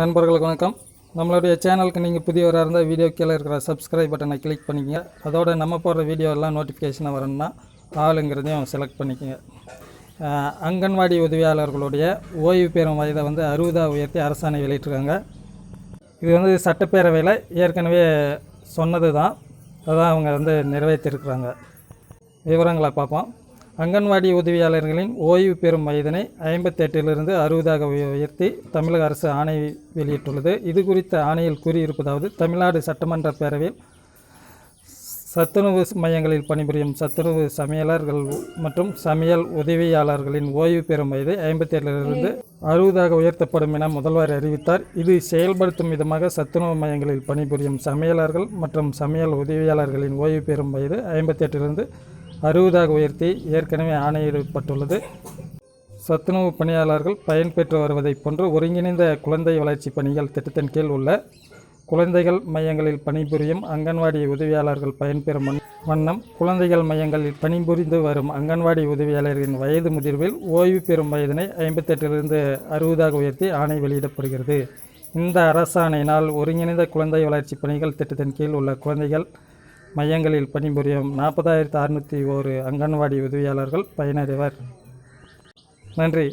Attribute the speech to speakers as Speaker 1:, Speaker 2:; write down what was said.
Speaker 1: நண்பர்களுக்கு வணக்கம். நம்மளுடைய சேனலுக்கு நீங்கள் புதியவராக இருந்தால் வீடியோ கீழே இருக்கிற சப்ஸ்கிரைப் பட்டனை கிளிக் பண்ணிக்கங்க. அதோடு நம்ம போடுற வீடியோ நோட்டிஃபிகேஷனாக வரணும்னா ஆளுங்கிறதையும் செலக்ட் பண்ணிக்கங்க. அங்கன்வாடி உதவியாளர்களுடைய ஓய்வு பெறும் வயதை வந்து அறுபதாக உயர்த்தி அரசாணை வெளியிட்டிருக்காங்க. இது வந்து சட்டப்பேரவையில் ஏற்கனவே சொன்னது தான் அதான் அவங்க வந்து நிறைவேற்றிருக்கிறாங்க. விவரங்களை பார்ப்போம். அங்கன்வாடி உதவியாளர்களின் ஓய்வு பெறும் வயதினை ஐம்பத்தெட்டிலிருந்து அறுபதாக உயர்த்தி தமிழக அரசு ஆணை வெளியிட்டுள்ளது. இது குறித்த ஆணையில் கூறியிருப்பதாவது தமிழ்நாடு சட்டமன்ற பேரவையில் சத்துணவு மையங்களில் பணிபுரியும் சத்துணவு சமையலர்கள் மற்றும் சமையல் உதவியாளர்களின் ஓய்வு பெறும் வயது ஐம்பத்தேழிலிருந்து அறுபதாக உயர்த்தப்படும் என முதல்வர் அறிவித்தார். இது செயல்படுத்தும் விதமாக சத்துணவு மையங்களில் பணிபுரியும் சமையலர்கள் மற்றும் சமையல் உதவியாளர்களின் ஓய்வு பெறும் வயது ஐம்பத்தெட்டிலிருந்து அறுபதாக உயர்த்தி ஏற்கனவே ஆணையிடப்பட்டுள்ளது. சத்துணவு பணியாளர்கள் பயன்பெற்று வருவதைப் போன்று ஒருங்கிணைந்த குழந்தை வளர்ச்சி பணிகள் திட்டத்தின் கீழ் உள்ள குழந்தைகள் மையங்களில் பணிபுரியும் அங்கன்வாடி உதவியாளர்கள் பயன்பெறும் வண்ணம் குழந்தைகள் மையங்களில் பணிபுரிந்து வரும் அங்கன்வாடி உதவியாளர்களின் வயது முதிர்வில் ஓய்வு பெறும் வயதினை ஐம்பத்தெட்டிலிருந்து அறுபதாக உயர்த்தி ஆணை வெளியிடப்படுகிறது. இந்த அரசாணையினால் ஒருங்கிணைந்த குழந்தை வளர்ச்சி பணிகள் திட்டத்தின் கீழ் உள்ள குழந்தைகள் மையங்களில் பணிபுரியும் நாற்பதாயிரத்து அறுநூற்றி ஓரு அங்கன்வாடி உதவியாளர்கள் பயனடைவர். நன்றி.